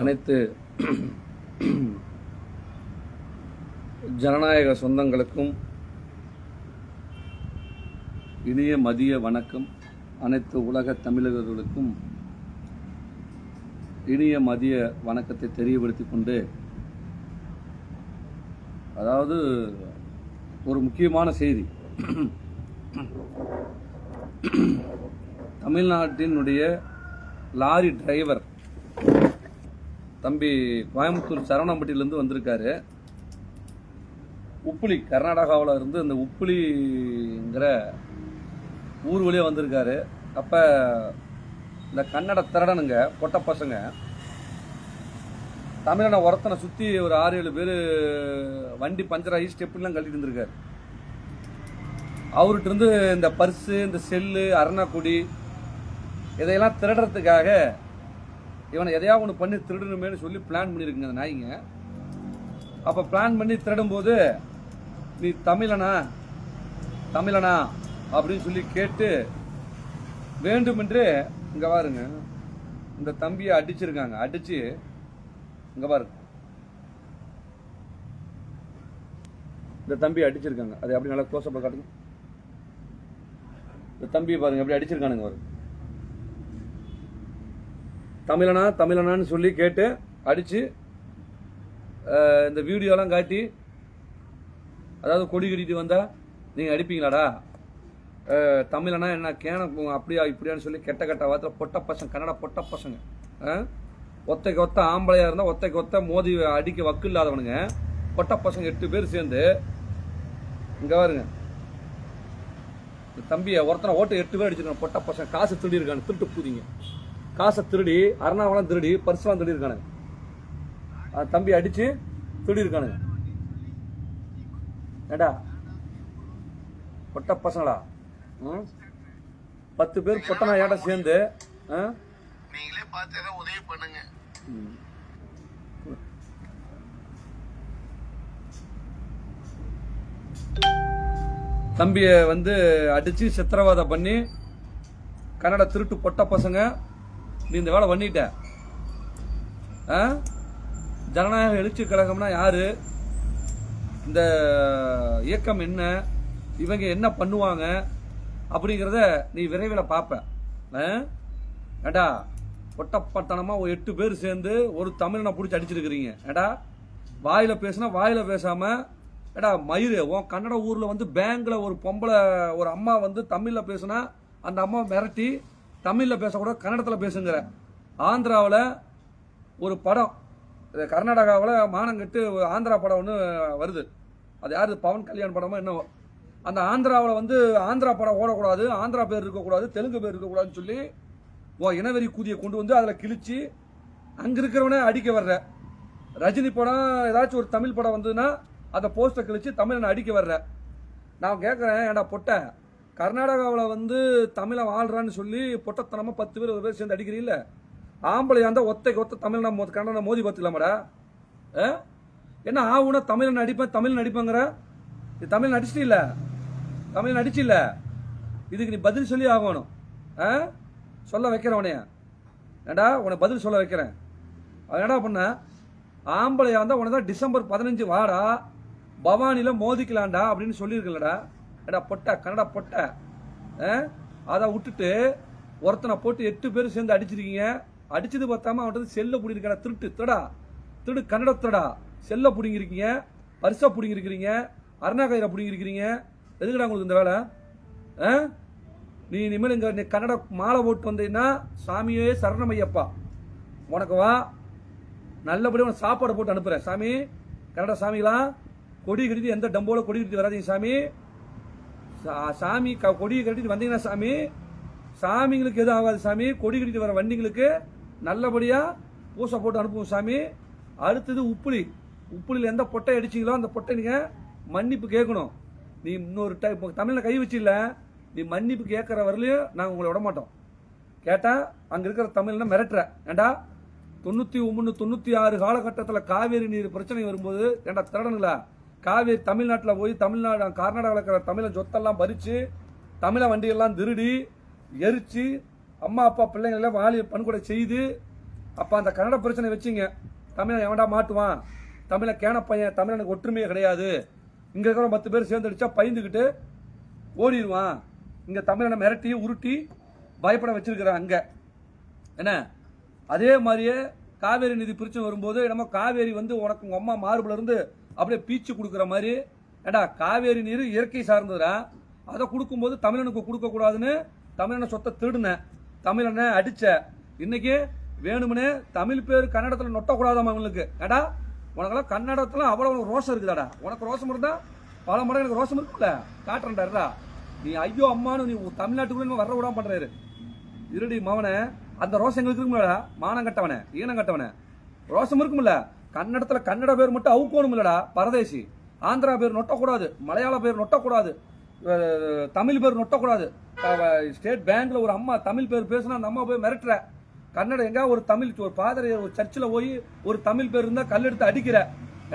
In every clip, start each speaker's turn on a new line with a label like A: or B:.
A: அனைத்து ஜனநாயக சொந்தங்களுக்கும் இனிய மதிய வணக்கம். அனைத்து உலக தமிழர்களுக்கும் இனிய மதிய வணக்கத்தை தெரியப்படுத்திக் கொண்டு அதாவது ஒரு முக்கியமான செய்தி. தமிழ்நாட்டினுடைய லாரி டிரைவர் தம்பி கோயம்புத்தூர் சரவணம்பட்டியிலேருந்து வந்திருக்காரு. உப்புளி கர்நாடகாவில் இருந்து இந்த உப்புளிங்கிற ஊர் வழியாக வந்திருக்காரு. அப்போ இந்த கன்னட திரடனுங்க பொட்ட பசங்க தமிழனை ஒருத்தனை சுற்றி ஒரு ஆறு ஏழு பேர் வண்டி பஞ்சர் ஆகி ஸ்டெப்லாம் கட்டிட்டு இருந்திருக்காரு. அவர்கிட்ட இருந்து இந்த பர்ஸு இந்த செல்லு அரணாக்குடி இதையெல்லாம் திருடுறதுக்காக இவனை எதையாவது ஒன்று பண்ணி திருடணுமேனு சொல்லி பிளான் பண்ணியிருக்குங்க அந்த நாய்ங்க. அப்போ பிளான் பண்ணி திருடும்போது நீ தமிழனா? தமிழனா? அப்படின்னு சொல்லி கேட்டு வேண்டுமென்று இங்கே பாருங்க இந்த தம்பியை அடிச்சிருக்காங்க. அடித்து இங்கே பாருங்க இந்த தம்பியை அடிச்சிருக்காங்க. அது அப்படி நல்லா க்ளோஸ் காட்டுங்க. இந்த தம்பியை பாருங்க எப்படி அடிச்சிருக்கானுங்க பாருங்க தமிழனா தமிழனான்னு சொல்லி கேட்டு அடித்து இந்த வீடியோலாம் காட்டி அதாவது கொடி கட்டிட்டு வந்தால் நீங்கள் அடிப்பீங்களாடா? தமிழனா என்ன கேன அப்படியா இப்படியான்னு சொல்லி கெட்ட கெட்ட வார்த்தை பொட்ட பசங்க கன்னட பொட்ட பசங்க ஒத்தைக்கு ஒத்த ஆம்பளையாக இருந்தால் ஒத்தைக்கு ஒத்த மோதி அடிக்க வக்கு இல்லாதவனுங்க. பொட்ட பசங்க எட்டு பேர் சேர்ந்து இங்கே பாருங்க. தம்பியை ஒருத்தனை ஓட்டு எட்டு பேர் அடிச்சிருக்காங்க பொட்ட பசங்க காசு திருடி இருக்கானு திருட்டு பூதிங்க. காசை திருடி அருணாவளம் திருடி பர்ஸ்லாம் திருடி இருக்கானுங்க தம்பி அடிச்சு திருடி இருக்கானுங்க ஏடா பொட்ட பசங்களா ம்? பத்து பேர் பொட்டனா ஏடா சேர்ந்து?
B: நீங்களே பார்த்து உதவி பண்ணுங்க.
A: தம்பிய வந்து அடிச்சு சித்திரவதை பண்ணி கன்னட திருட்டு பொட்ட பசங்க நீ இந்த வேலை பண்ணிட்ட. ஆ? ஜனநாயக எழுச்சி கழகம்னா யாரு? இந்த இயக்கம் என்ன? இவங்க என்ன பண்ணுவாங்க? அப்படிங்கிறத நீ விரைவில் பார்ப்ப. ஏடா ஒட்டப்பட்டனமாக ஒரு எட்டு பேர் சேர்ந்து ஒரு தமிழனை பிடிச்சி அடிச்சிருக்கிறீங்க. ஏடா வாயில் பேசுனா வாயில் பேசாமல் ஏடா மயிறு உன் கன்னட ஊரில் வந்து பேங்கில் ஒரு பொம்பளை ஒரு அம்மா வந்து தமிழில் பேசுனா அந்த அம்மா மிரட்டி தமிழில் பேசக்கூட கன்னடத்தில் பேசுங்கிற. ஆந்திராவில் ஒரு படம் இது கர்நாடகாவில் மானங்கட்டு ஆந்திரா படம் ஒன்று வருது. அது யார் பவன் கல்யாண் படமோ என்னவோ. அந்த ஆந்திராவில் வந்து ஆந்திரா படம் ஓடக்கூடாது ஆந்திரா பேர் இருக்கக்கூடாது தெலுங்கு பேர் இருக்கக்கூடாதுன்னு சொல்லி ஓ இனவெறி கூதியை கொண்டு வந்து அதில் கிழிச்சு அங்கே இருக்கிறவனே அடிக்க வர்ற. ரஜினி படம் ஏதாச்சும் ஒரு தமிழ் படம் வந்ததுன்னா அந்த போஸ்டர் கிழிச்சு தமிழனை அடிக்க வர்ற. நான் கேட்குறேன் ஏன்டா பொட்டை? கர்நாடகாவில் வந்து தமிழை வாழ்கிறான்னு சொல்லி பொட்டத்தனமாக பத்து பேர் ஒரு பேர் சேர்ந்து அடிக்கிறீல்ல? ஆம்பளை இருந்தால் ஒத்தைக்கு ஒத்த தமிழ் மோ கன்னட மோதி பார்த்துக்கலாமாடா ஆ? என்ன ஆகுனா தமிழ் நடிப்பேன் தமிழ் நடிப்பேங்கிற? நீ தமிழ் நடிச்சிட்டு இல்ல தமிழ் நடிச்சு இல்லை இதுக்கு நீ பதில் சொல்லி ஆகணும். ஆ? சொல்ல வைக்கிறேன் உனைய ஏண்டா? உன்னை பதில் சொல்ல வைக்கிறேன். அவன் என்னடா பண்ண? ஆம்பளையாக இருந்தால் உனதான் டிசம்பர் பதினஞ்சு வாடா பவானியில் மோதிக்கலாம்டா அப்படின்னு சொல்லியிருக்கலடா. ஏடா பொட்ட கன்னடா பொட்ட. ஆ? அதை விட்டுட்டு ஒருத்தனை போட்டு எட்டு பேர் சேர்ந்து அடிச்சிருக்கீங்க. அடிச்சது பார்த்தாம அவன்கிட்ட செல்ல பிடிங்கிருக்கா திருட்டு. திருடா திருடு கன்னட திருடா செல்ல பிடிங்கிருக்கீங்க பரிசா பிடிங்கிருக்கிறீங்க அருணாகயிரை பிடிங்கிருக்கிறீங்க. எதுக்குடா உங்களுக்கு இந்த வேலை? ஆ? நீ இனிமேல் இங்கே நீ கன்னட மாலை போட்டு வந்தீங்கன்னா சாமியே சரணமையப்பா. உனக்கு வா. நல்லபடியாக உனக்கு சாப்பாடு போட்டு அனுப்புகிறேன் சாமி கன்னட சாமிகளா? கொடி கட்டிட்டு எந்த டம்போல கொடி கட்டிட்டு வராதீங்க சாமி. சாமி க- கொடியை கட்டிட்டு வந்தீங்கன்னா சாமி சாமிங்களுக்கு எதுவும் ஆகாது சாமி. கொடி கட்டிட்டு வர வண்டிங்களுக்கு நல்லபடியாக பூசை போட்டு அனுப்புவோம் சாமி. அடுத்தது உப்புளி. உப்புளியில் எந்த பொட்டை அடிச்சிங்களோ அந்த பொட்டை நீங்கள் மன்னிப்பு கேட்கணும். நீ இன்னொரு டைம் இப்போ தமிழில் கை வச்சில்ல. நீ மன்னிப்பு கேட்குற வரலையும் நாங்கள் உங்களை விட மாட்டோம். கேட்டால் அங்கே இருக்கிற தமிழ்னா மிரட்டுற. ஏண்டா? தொண்ணூற்றி ஒன்று தொண்ணூற்றி ஆறு காலகட்டத்தில் காவேரி நீர் பிரச்சனை வரும்போது ஏண்டா திருடனுங்களா காவேரி தமிழ்நாட்டில் போய் தமிழ்நாடு கர்நாடகாவில் இருக்கிற தமிழை சொத்தெல்லாம் பறித்து தமிழ வண்டியெல்லாம் திருடி எரித்து அம்மா அப்பா பிள்ளைங்களெல்லாம் வாலி பண்கொடை செய்து அப்போ அந்த கன்னட பிரச்சனை வச்சிங்க. தமிழை எவன்டா மாட்டுவான்? தமிழை கேன பையன் தமிழனுக்கு ஒற்றுமையே கிடையாது. இங்கே இருக்கிற பத்து பேர் சேர்ந்து அடித்தா பயந்துக்கிட்டு ஓடிடுவான். இங்கே தமிழனை மிரட்டி உருட்டி பயப்பட வச்சிருக்கிறான் அங்கே. என்ன? அதே மாதிரியே காவேரி நிதி பிரச்சனை வரும்போது நம்ம காவேரி வந்து உனக்கு உங்கள் அம்மா மார்புலேருந்து அப்படியே பீச்சு கொடுக்குற மாதிரி. ஏடா காவேரி நீர் இயற்கை சார்ந்ததுடா. அதை கொடுக்கும்போது தமிழனுக்கு கொடுக்கக்கூடாதுன்னு தமிழனை சொத்தை திருடுனேன் தமிழனை அடித்த இன்றைக்கி வேணும்னே தமிழ் பேர் கன்னடத்தில் நொட்டக்கூடாதாம் அவங்களுக்கு ஏடா உனக்கெல்லாம் கன்னடத்தில் அவ்வளோ ரோஷம் இருக்குதாடா. உனக்கு ரோஷம் இருந்தால் பல மடங்கு எனக்கு ரோஷம் இருக்குல்ல காட்டுறேன்டா நீ ஐயோ அம்மானு நீ தமிழ்நாட்டுக்குள்ளே வர விடாம பண்ணுறாரு இருடி மவனே அந்த ரோசம் எங்களுக்கு இருக்கும்லடா மானம் கட்டவனே ஈனம் கட்டவனே. ரோசம் இருக்கும்ல? கன்னடத்தில் கன்னட பேர் மட்டும் அவுக்கோணும் இல்லடா பரதேசி. ஆந்திரா பேர் நொட்டக்கூடாது மலையாள பேர் நொட்டக்கூடாது தமிழ் பேர் நொட்டக்கூடாது. ஸ்டேட் பேங்க்ல ஒரு அம்மா தமிழ் பேர் பேசுனா அந்த அம்மா போய் மிரட்டுற. கன்னடம் எங்க ஒரு தமிழ் ஒரு பாதரை ஒரு சர்ச்சில் போய் ஒரு தமிழ் பேர் இருந்தால் கல் எடுத்து அடிக்கிற.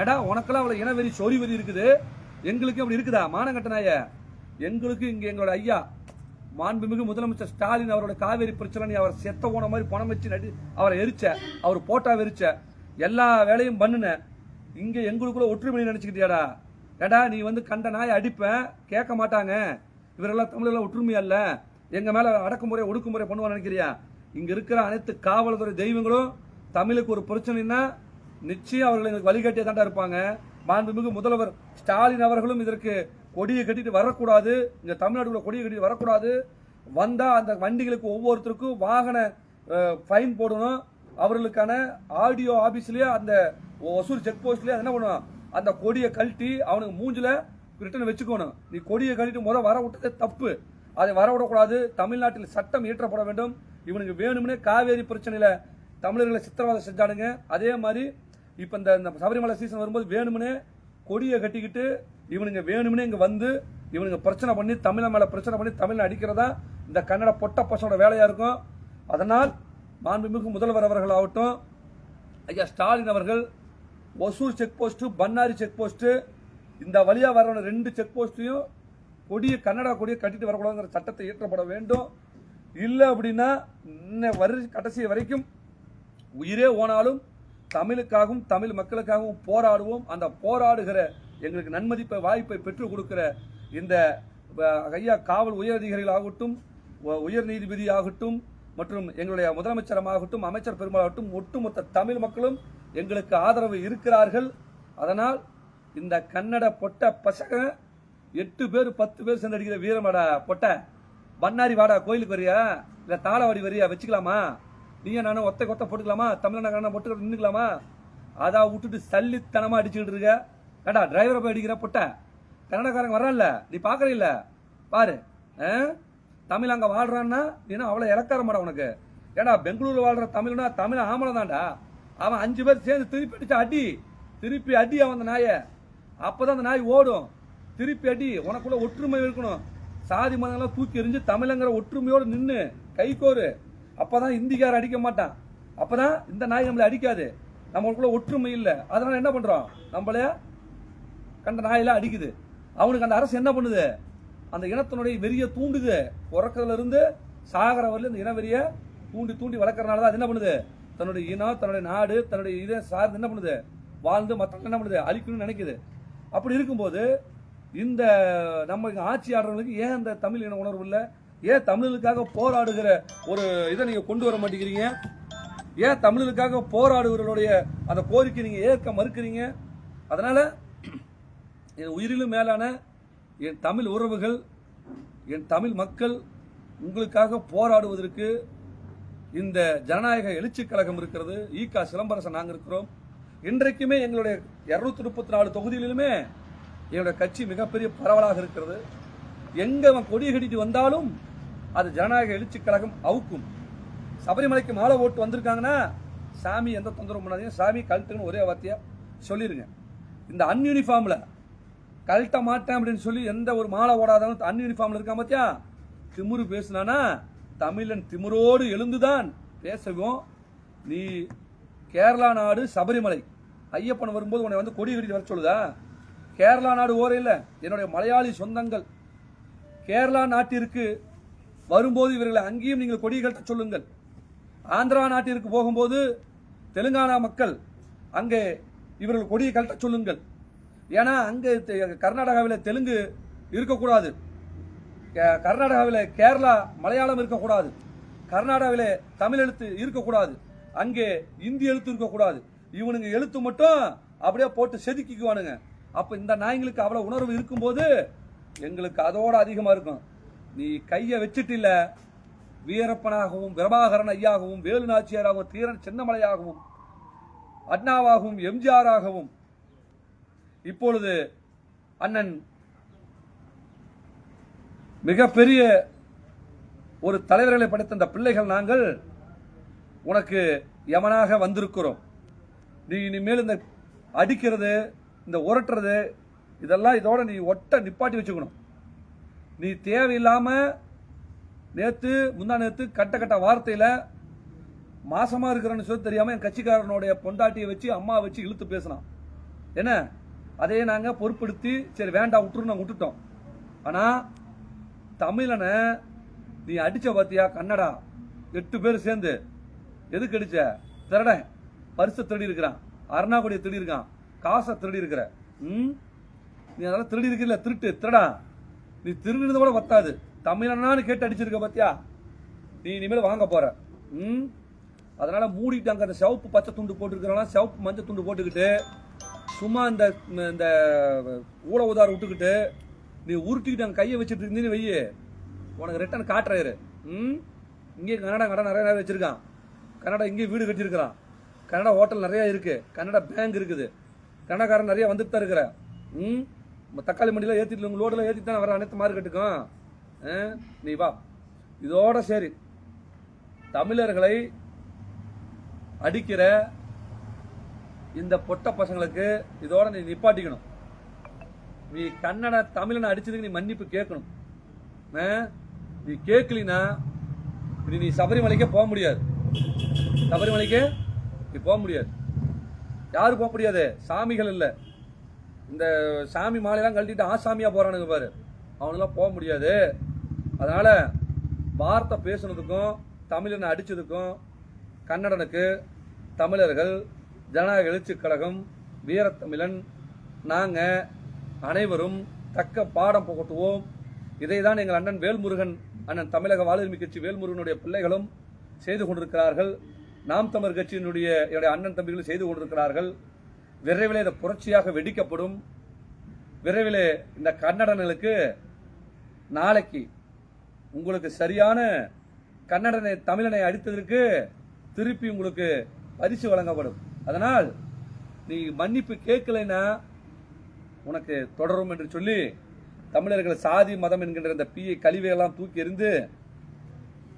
A: ஏடா உனக்கெல்லாம் அவ்வளோ இனவெறி சொறி வெறி இருக்குது? எங்களுக்கு அப்படி இருக்குதா? மானங்கட்டனாய எங்களுக்கு இங்கே எங்களோட ஐயா மாண்புமிகு முதலமைச்சர் ஸ்டாலின் அவரோட காவேரி பிரச்சனை அவர் செத்த போன மாதிரி பணம் வச்சு நடி அவரை எரிச்ச அவர் போட்டா வெறிச்ச எல்லா வேலையும் பண்ணுன. இங்க எங்களுக்குள்ள ஒற்றுமை நினைச்சுக்கிட்டியாடா? ஏடா நீ வந்து கண்ட நாய் அடிப்பேன் கேட்க மாட்டாங்க. இவரெல்லாம் தமிழெல்லாம் ஒற்றுமையா இல்ல எங்க மேல அடக்குமுறை ஒடுக்குமுறை பண்ணுவான்னு நினைக்கிறியா? இங்க இருக்கிற அனைத்து காவல்துறை தெய்வங்களும் தமிழுக்கு ஒரு பிரச்சனைன்னா நிச்சயம் அவர்கள் எங்களுக்கு வழிகாட்டியே தாண்டா இருப்பாங்க. மாண்புமிகு முதல்வர் ஸ்டாலின் அவர்களும் இதற்கு கொடியை கட்டிட்டு வரக்கூடாது. இங்க தமிழ்நாட்டுக்குள்ள கொடியை கட்டிட்டு வரக்கூடாது. வந்தா அந்த வண்டிகளுக்கு ஒவ்வொருத்தருக்கும் வாகன ஃபைன் போடணும். அவர்களுக்கான ஆடியோ ஆபீஸ்லயே அந்த ஒசூர் செக் போஸ்ட்லயே என்ன பண்ணுவான்? அந்த கொடியை கழட்டி அவனுக்கு மூஞ்சில ரிட்டர்ன் வச்சுக்கணும். நீ கொடியை கழட்டிட்டு முதல் வர விட்டதே தப்பு. அதை வர விடக்கூடாது. தமிழ்நாட்டில் சட்டம் இயற்றப்பட வேண்டும். இவனுக்கு வேணும்னே காவேரி பிரச்சனையில தமிழர்களை சித்திரவதை செஞ்சானுங்க. அதே மாதிரி இப்போ இந்த இந்த சபரிமலை சீசன் வரும்போது வேணும்னே கொடியை கட்டிக்கிட்டு இவனுங்க வேணும்னே இங்கே வந்து இவனுங்க பிரச்சனை பண்ணி தமிழை மேலே பிரச்சனை பண்ணி தமிழை அடிக்கிறதா இந்த கன்னட பொட்ட பசங்களோட வேலையாக இருக்கும். அதனால் மாண்புமிகு முதல்வர் அவர்கள் ஆகட்டும் ஐயா ஸ்டாலின் அவர்கள் Hosur check post Bannari check post இந்த வழியாக வர ரெண்டு செக் போஸ்ட்டையும் கொடியை கன்னடா கொடியை கட்டிட்டு வரக்கூடாதுங்கிற சட்டத்தை இயற்றப்பட வேண்டும். இல்லை அப்படின்னா இன்ன வரி கடைசி வரைக்கும் உயிரே ஓனாலும் தமிழுக்காகவும் தமிழ் மக்களுக்காகவும் போராடுவோம். அந்த போராடுகிற எங்களுக்கு நன்மதிப்பை வாய்ப்பை பெற்றுக் கொடுக்கிற இந்த ஐயா காவல் உயர் அதிகாரிகளாகட்டும் உயர் நீதிபதி ஆகட்டும் மற்றும் எங்களுடைய முதலமைச்சரமாகட்டும் அமைச்சர் பெருமாளாகட்டும் ஒட்டுமொத்த தமிழ் மக்களும் எங்களுக்கு ஆதரவு இருக்கிறார்கள். அதனால் இந்த கன்னட பொட்ட பசங்க எட்டு பேர் பத்து பேர் சென்றடிக்கிற அடிக்கிற வீரமாடா பொட்ட. பண்ணாரி வாடா கோயிலுக்கு வரியா? இல்லை தாளவாடி வரியா? வச்சுக்கலாமா? நீயும் நானும் ஒத்த கொத்த போட்டுக்கலாமா? தமிழ்நாடு பொட்டு நின்றுக்கலாமா அதான் விட்டுட்டு சல்லித்தனமாக அடிச்சுக்கிட்டு இருக்க. ஏடா டிரைவரை போய் அடிக்கிற பொட்ட? கன்னடக்காரங்க வர்றான்ல நீ பார்க்குறீல்ல பாரு ஆ? தமிழ் அங்கே வாழ்கிறான்னா நீனா அவ்வளோ இறக்கார உனக்கு. ஏடா பெங்களூரில் வாழ்கிற தமிழ்னா தமிழ் ஆமலை தான்டா அவன் அஞ்சு பேர் சேர்ந்து திருப்பி அடிச்சா அடி. திருப்பி அடி அவன் அந்த நாயை. அப்போ தான் அந்த நாய் ஓடும். திருப்பி அடி உனக்குள்ள ஒற்றுமை இருக்கணும். சாதி மதங்கள்லாம் தூக்கி எறிஞ்சு தமிழங்கிற ஒற்றுமையோடு நின்று கைகோரு அப்பதான் இந்திக்கார அடிக்க மாட்டான். அப்போ தான் இந்த நாய் நம்மளை அடிக்காது. நம்மளுக்குள்ள ஒற்றுமை இல்லை. அதனால என்ன பண்றோம்? நம்மளே கண்ட நாயெல்லாம் அடிக்குது. அவனுக்கு அந்த அரசு என்ன பண்ணுது? அந்த இனத்தினுடைய வெறியை தூண்டுது. பிறக்கிறதுல இருந்து சாகர வரல இந்த இனவெறிய தூண்டி தூண்டி வளர்க்கறனால தான் அது என்ன பண்ணுது? தன்னுடைய இனம் தன்னுடைய நாடு தன்னுடைய இதை சார்ந்து என்ன பண்ணுது? வாழ்ந்து மற்றவங்க என்ன பண்ணுது? அழிக்கணும்னு நினைக்குது. அப்படி இருக்கும்போது இந்த நம்ம ஆட்சியாளர்களுக்கு ஆட்சி ஆடுறவங்களுக்கு ஏன் இந்த தமிழ் இன உணர்வு இல்லை? ஏன் தமிழர்களுக்காக போராடுகிற ஒரு இதை நீங்க கொண்டு வர மாட்டேங்கிறீங்க? ஏன் தமிழர்களுக்காக போராடுகிறவர்களுடைய அந்த கோரிக்கை நீங்க ஏற்க மறுக்கிறீங்க? அதனால என் உயிரிலும் மேலான என் தமிழ் உறவுகள் என் தமிழ் மக்கள் உங்களுக்காக போராடுவதற்கு இந்த ஜனநாயக எழுச்சி கழகம் இருக்கிறது. ஈகா சிலம்பரசன் நாங்கள் இருக்கிறோம். இன்றைக்குமே எங்களுடைய இருநூத்தி முப்பத்தி நாலு தொகுதிகளிலுமே எங்களுடைய கட்சி மிகப்பெரிய பரவலாக இருக்கிறது. எங்க அவன் கொடி கட்டிட்டு வந்தாலும் அது ஜனநாயக எழுச்சி கழகம் அவுக்கும். சபரிமலைக்கு மாலை ஓட்டு வந்திருக்காங்கன்னா சாமி எந்த தொந்தரவும் பண்ணாதீங்க. சாமி கழட்டுன்னு ஒரே வார்த்தையாக சொல்லிடுங்க இந்த அன்யூனிஃபார்மில் கழட்ட மாட்டேன் அப்படின்னு சொல்லி எந்த ஒரு மாலை ஓடாதவங்க அன்யூனிஃபார்மில் இருக்கான் பார்த்தியா திமுரு பேசுனானா தமிழன் திமுரோடு எழுந்துதான் பேசவும். நீ கேரளா நாடு சபரிமலை. ஐயப்பன் வரும்போது உன்னை வந்து கொடி கட்டிட்டு வர சொல்லுதா? கேரளா நாடு ஓரே இல்லை. என்னுடைய மலையாளி சொந்தங்கள். கேரளா நாட்டிற்கு வரும்போது இவர்களை அங்கேயும் நீங்கள் கொடி சொல்லுங்கள். ஆந்திரா நாட்டிற்கு போகும்போது தெலுங்கானா மக்கள் அங்கே இவர்கள் கொடியை கழட்ட சொல்லுங்கள். ஏன்னா அங்கே கர்நாடகாவில் தெலுங்கு இருக்கக்கூடாது. கே- கர்நாடகாவில் கேரளா மலையாளம் இருக்கக்கூடாது. கர்நாடகாவில் தமிழ் எழுத்து இருக்கக்கூடாது. அங்கே இந்தி எழுத்து இருக்கக்கூடாது. இவனுங்க எழுத்து மட்டும் அப்படியே போட்டு செதுக்கிக்குவானுங்க. அப்போ இந்த நாய்ங்களுக்கு அவ்வளோ உணர்வு இருக்கும்போது எங்களுக்கு அதோட அதிகமாக இருக்கும். நீ கையை வச்சுட்டில்ல. வீரப்பனாகவும் பிரபாகரன் ஐயாகவும் வேலு நாச்சியாராகவும் தீரன் சின்னமலையாகவும் அண்ணாவாகவும் எம்ஜிஆராகவும். இப்பொழுது அண்ணன் மிகப்பெரிய ஒரு தலைவர்களை படைத்த இந்த பிள்ளைகள் நாங்கள் உனக்கு யமனாக வந்திருக்கிறோம். நீ இனிமேல் இந்த அடிக்கிறது இந்த உரட்டுறது இதெல்லாம் இதோட நீ ஒட்ட நிப்பாட்டி வச்சுக்கணும். நீ தேவையில்லாமல் நேற்று முந்தா நேற்று கட்ட கட்ட வார்த்தையில் மாசமாக இருக்கிறன்னு சொல்லி தெரியாமல் என் கட்சிக்காரனுடைய பொண்டாட்டியை வச்சு அம்மா வச்சு இழுத்து பேசினான். என்ன? அதையே நாங்கள் பொறுப்படுத்தி சரி வேண்டாம் விட்டுரு நாங்கள் விட்டுட்டோம். ஆனால் தமிழனை நீ அடித்த பார்த்தியா கன்னடா எட்டு பேர் சேர்ந்து. எதுக்கு அடிச்ச? திருடன். பரிசை திருடி இருக்கிறான். அருணாக்குடியை திருடி இருக்கான். காசை திருடி இருக்கிற. ம்? நீ அதெல்லாம் திருடி இருக்கல திருட்டு. திருடா. நீ திருடினது கூட பத்தாது தமிழனான்னு கேட்டு அடிச்சிருக்க பாத்தியா? நீ இனிமேல் வாங்க போற. ம்? அதனால மூடிட்டாங்க அந்த சிவப்பு பச்சை துண்டு போட்டுருக்கிறவங்க சிவப்பு மஞ்சள் துண்டு போட்டுக்கிட்டு சும்மா இந்த இந்த ஊழ உதார விட்டுக்கிட்டு நீ உருட்டிக்கிட்டு அங்கே கையை வச்சுட்டு இருந்தீன்னு வெய்யு உனக்கு ரிட்டர்ன் காட்டுறாரு ம்? இங்கே கன்னடா கடை நிறைய நிறைய வச்சுருக்கான். கன்னடா இங்கேயும் வீடு கட்டியிருக்கிறான். கன்னடா ஹோட்டல் நிறையா இருக்குது கன்னடா பேங்க் இருக்குது. கன்னடக்காரன் நிறைய வந்துட்டு தான் இருக்கிற ம்? தக்காளி மண்டியில் ஏற்றிட்டு உங்கள் லோடில் ஏற்றிட்டு தான் வர அனைத்து மார்க்கெட்டுக்கும் ஆ, நீ வா. இதோட சரி. தமிழர்களை அடிக்கிற இந்த பொட்ட பசங்களுக்கு இதோட நீ நிப்பாட்டிக்கணும். நீ கன்னட தமிழனை அடிச்சதுக்கு நீ மன்னிப்பு கேட்கணும். ஆ? நீ கேட்கலினா இனி நீ சபரிமலைக்கே போக முடியாது. சபரிமலைக்கு நீ போக முடியாது. யாரும் போக முடியாது? சாமிகள் இல்லை. இந்த சாமி மாலையெல்லாம் கழட்டிட்டு ஆசாமியாக போகிறானுங்க பாரு. அவனெல்லாம் போக முடியாது. அதனால் வார்த்தை பேசுனதுக்கும் தமிழனை அடித்ததுக்கும் கன்னடனுக்கு தமிழர்கள் ஜனநாயக எழுச்சிக் கழகம் வீரத்தமிழன் நாங்கள் அனைவரும் தக்க பாடம் புகட்டுவோம். இதை தான் எங்கள் அண்ணன் வேல்முருகன் அண்ணன் தமிழக வாழ்வுரிமை கட்சி வேல்முருகனுடைய பிள்ளைகளும் செய்து கொண்டிருக்கிறார்கள். நாம் தமிழர் கட்சியினுடைய என்னுடைய அண்ணன் தம்பிகளும் செய்து கொண்டிருக்கிறார்கள். விரைவில் இந்த புரட்சியாக வெடிக்கப்படும். விரைவில் இந்த கன்னடனுக்கு நாளைக்கு உங்களுக்கு சரியான கன்னடனை தமிழனை அடித்ததற்கு திருப்பி உங்களுக்கு பரிசு வழங்கப்படும். அதனால் நீ மன்னிப்பு கேட்கலைன்னா உனக்கு தொடரும் என்று சொல்லி தமிழர்கள் சாதி மதம் என்கின்ற இந்த பீயை கழிவையெல்லாம் தூக்கி எறிந்து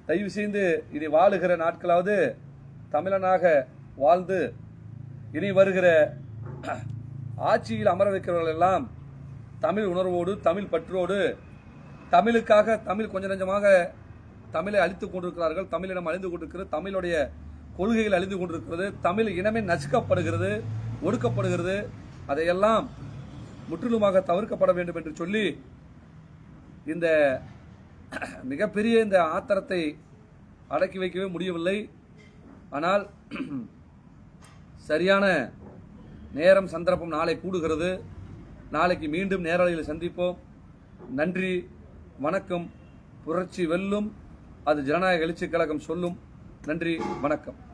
A: தயவு செய்து இனி வாழுகிற நாட்களாவது தமிழனாக வாழ்ந்து இனி வருகிற ஆட்சியில் அமர வைக்கிறவர்கள் எல்லாம் தமிழ் உணர்வோடு தமிழ் பற்றோடு தமிழுக்காக தமிழ் கொஞ்ச நஞ்சமாக தமிழை அழித்துக் கொண்டிருக்கிறார்கள். தமிழிடம் அழிந்து கொண்டிருக்கிறது. தமிழுடைய கொள்கைகள் அழிந்து கொண்டிருக்கிறது. தமிழ் இனமே நசுக்கப்படுகிறது ஒடுக்கப்படுகிறது. அதையெல்லாம் முற்றிலுமாக தவிர்க்கப்பட வேண்டும் என்று சொல்லி இந்த மிகப்பெரிய இந்த ஆத்திரத்தை அடக்கி வைக்கவே முடியவில்லை. ஆனால் சரியான நேரம் சந்தர்ப்பம் நாளை கூடுகிறது. நாளைக்கு மீண்டும் நேரலையில் சந்திப்போம். நன்றி வணக்கம். புரட்சி வெல்லும். அது ஜனநாயக எழுச்சிக் கழகம் சொல்லும். நன்றி வணக்கம்.